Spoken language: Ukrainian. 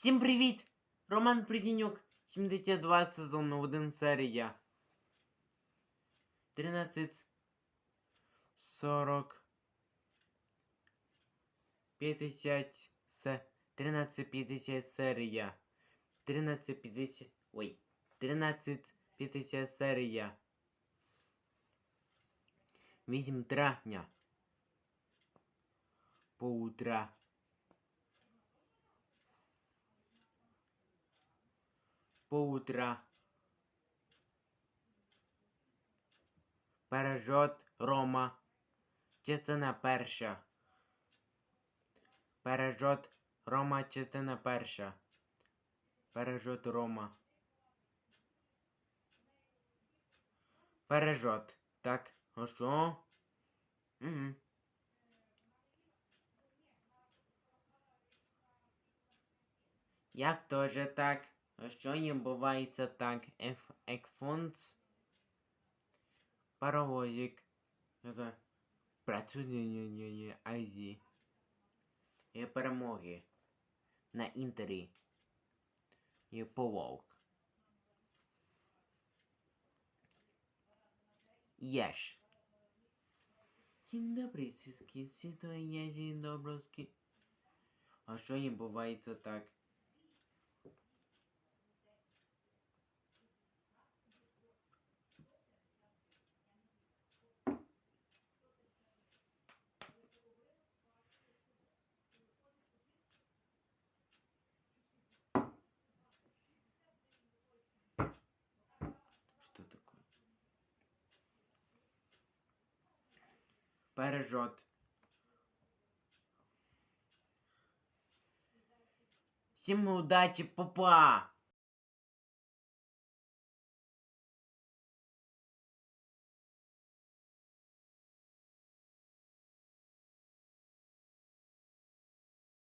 Всім привіт! Роман Придінюк, 72 сезон 1 серія. 13 40 50 се 13.50 серія. 13.50 Ой. 13.50 серія. 8 травня. Поутра. Пережот Рома. Частина перша. Пережот Рома, частина перша. Пережот Рома. Пережот. Так, а що? Угу. Як тоже так? Що не бувається так? Екфунц? Паровозик. Працює Айзі. І перемоги. На інтері. І пововк. Єш. Dzień dobry, wszystkie sytuacje, dzień dobroski. А що не бувається так? Пережот. Всім удачі, папа!